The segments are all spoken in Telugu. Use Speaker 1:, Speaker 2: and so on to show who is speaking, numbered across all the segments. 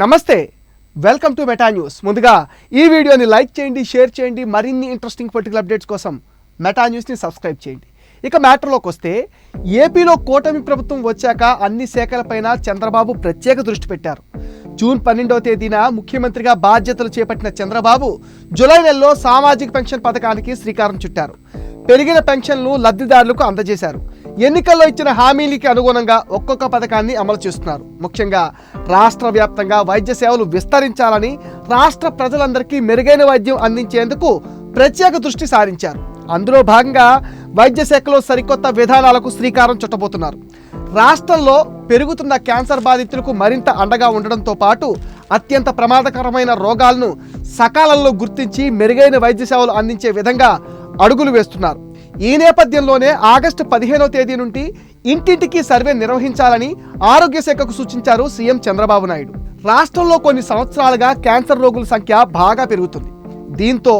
Speaker 1: నమస్తే వెల్కమ్ టు మెటా న్యూస్. ముందుగా ఈ వీడియోని లైక్ చేయండి షేర్ చేయండి మరిన్ని ఇంట్రెస్టింగ్ పొలిటికల్ అప్డేట్స్ కోసం మెటా న్యూస్ని సబ్స్క్రైబ్ చేయండి. ఇక మ్యాటర్లోకి వస్తే ఏపీలో కూటమి ప్రభుత్వం వచ్చాక అన్ని శాఖలపైన చంద్రబాబు ప్రత్యేక దృష్టి పెట్టారు. జూన్ పన్నెండవ తేదీన ముఖ్యమంత్రిగా బాధ్యతలు చేపట్టిన చంద్రబాబు జూలై నెలలో సామాజిక పెన్షన్ పథకానికి శ్రీకారం చుట్టారు. పెరిగిన పెన్షన్లు లబ్ధిదారులకు అందజేశారు. ఎన్నికల్లో ఇచ్చిన హామీలకి అనుగుణంగా ఒక్కొక్క పథకాన్ని అమలు చేస్తున్నారు. ముఖ్యంగా రాష్ట్ర వ్యాప్తంగా వైద్య సేవలు విస్తరించాలని రాష్ట్ర ప్రజలందరికీ మెరుగైన వైద్యం అందించేందుకు ప్రత్యేక దృష్టి సారించారు. అందులో భాగంగా వైద్య శాఖలో సరికొత్త విధానాలకు శ్రీకారం చుట్టబోతున్నారు. రాష్ట్రంలో పెరుగుతున్న క్యాన్సర్ బాధితులకు మరింత అండగా ఉండడంతో పాటు అత్యంత ప్రమాదకరమైన రోగాలను సకాలంలో గుర్తించి మెరుగైన వైద్య సేవలు అందించే విధంగా అడుగులు వేస్తున్నారు. ఈ నేపథ్యంలోనే ఆగస్టు పదిహేనవ తేదీ నుండి ఇంటింటికి సర్వే నిర్వహించాలని ఆరోగ్య శాఖకు సూచించారు సీఎం చంద్రబాబు నాయుడు. రాష్ట్రంలో కొన్ని సంవత్సరాలుగా క్యాన్సర్ రోగుల సంఖ్య బాగా పెరుగుతుంది. దీంతో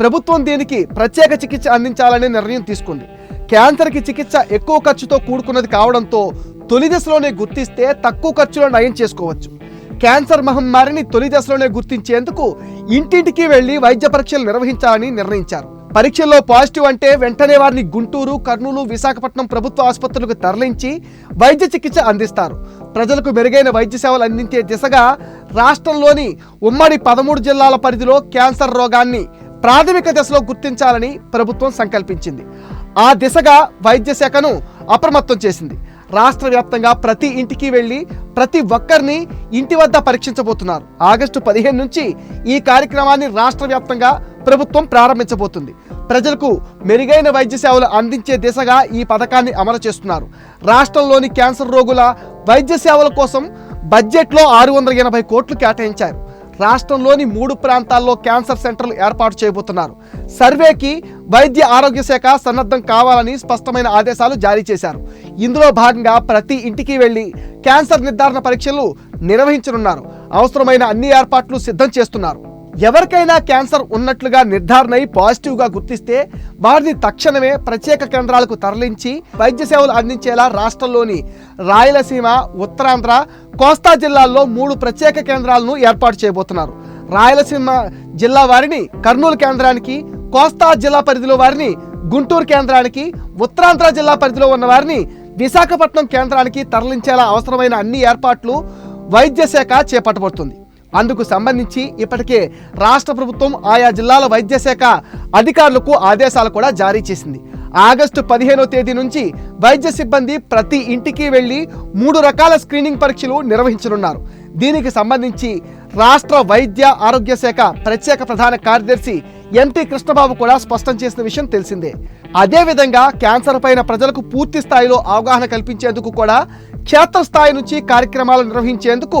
Speaker 1: ప్రభుత్వం దీనికి ప్రత్యేక చికిత్స అందించాలనే నిర్ణయం తీసుకుంది. క్యాన్సర్కి చికిత్స ఎక్కువ ఖర్చుతో కూడుకున్నది కావడంతో తొలి దశలోనే గుర్తిస్తే తక్కువ ఖర్చులో నయం చేసుకోవచ్చు. క్యాన్సర్ మహమ్మారిని తొలి దశలోనే గుర్తించేందుకు ఇంటింటికి వెళ్ళి వైద్య పరీక్షలు నిర్వహించాలని నిర్ణయించారు. పరీక్షల్లో పాజిటివ్ అంటే వెంటనే వారిని గుంటూరు కర్నూలు విశాఖపట్నం ప్రభుత్వ ఆసుపత్రులకు తరలించి వైద్య చికిత్స అందిస్తారు. ప్రజలకు మెరుగైన వైద్య సేవలు అందించే దిశగా రాష్ట్రంలోని ఉమ్మడి పదమూడు జిల్లాల పరిధిలో క్యాన్సర్ రోగాన్ని ప్రాథమిక దశలో గుర్తించాలని ప్రభుత్వం సంకల్పించింది. ఆ దిశగా వైద్య శాఖను అప్రమత్తం చేసింది. రాష్ట్ర వ్యాప్తంగా ప్రతి ఇంటికి వెళ్ళి ప్రతి ఒక్కరిని ఇంటి వద్ద పరీక్షించబోతున్నారు. ఆగస్టు పదిహేను నుంచి ఈ కార్యక్రమాన్ని రాష్ట్ర వ్యాప్తంగా ప్రభుత్వం ప్రారంభించబోతుంది. ప్రజలకు మెరుగైన వైద్య సేవలు అందించే దిశగా ఈ పథకాన్ని అమలు చేస్తున్నారు. రాష్ట్రంలోని క్యాన్సర్ రోగుల వైద్య సేవల కోసం బడ్జెట్లో ఆరు వందల ఎనభై కోట్లు కేటాయించారు. రాష్ట్రంలోని మూడు ప్రాంతాల్లో క్యాన్సర్ సెంటర్లు ఏర్పాటు చేయబోతున్నారు. సర్వేకి వైద్య ఆరోగ్య శాఖ సన్నద్ధం కావాలని స్పష్టమైన ఆదేశాలు జారీ చేశారు. ఇందులో భాగంగా ప్రతి ఇంటికి వెళ్ళి క్యాన్సర్ నిర్ధారణ పరీక్షలు నిర్వహించనున్నారు. అవసరమైన అన్ని ఏర్పాట్లు సిద్ధం చేస్తున్నారు. ఎవరికైనా క్యాన్సర్ ఉన్నట్లుగా నిర్ధారణ అయి పాజిటివ్గా గుర్తిస్తే వారిని తక్షణమే ప్రత్యేక కేంద్రాలకు తరలించి వైద్య సేవలు అందించేలా రాష్ట్రంలోని రాయలసీమ ఉత్తరాంధ్ర కోస్తా జిల్లాల్లో మూడు ప్రత్యేక కేంద్రాలను ఏర్పాటు చేయబోతున్నారు. రాయలసీమ జిల్లా వారిని కర్నూలు కేంద్రానికి కోస్తా జిల్లా పరిధిలో వారిని గుంటూరు కేంద్రానికి ఉత్తరాంధ్ర జిల్లా పరిధిలో ఉన్న వారిని విశాఖపట్నం కేంద్రానికి తరలించేలా అవసరమైన అన్ని ఏర్పాట్లు వైద్య శాఖ చేపట్టబడుతుంది అందుకు సంబంధించి ఇప్పటికే రాష్ట్ర ప్రభుత్వం ఆయా జిల్లాల వైద్య శాఖ అధికారులకు ఆదేశాలు కూడా జారీ చేసింది. ఆగస్టు పదిహేనో తేదీ నుంచి వైద్య సిబ్బంది ప్రతి ఇంటికి వెళ్ళి మూడు రకాల స్క్రీనింగ్ పరీక్షలు నిర్వహించనున్నారు. దీనికి సంబంధించి రాష్ట్ర వైద్య ఆరోగ్య శాఖ ప్రత్యేక ప్రధాన కార్యదర్శి ఎన్టీ కృష్ణబాబు కూడా స్పష్టం చేసిన విషయం తెలిసిందే. అదేవిధంగా క్యాన్సర్ పైన ప్రజలకు పూర్తి స్థాయిలో అవగాహన కల్పించేందుకు కూడా క్షేత్రస్థాయి నుంచి కార్యక్రమాలు నిర్వహించేందుకు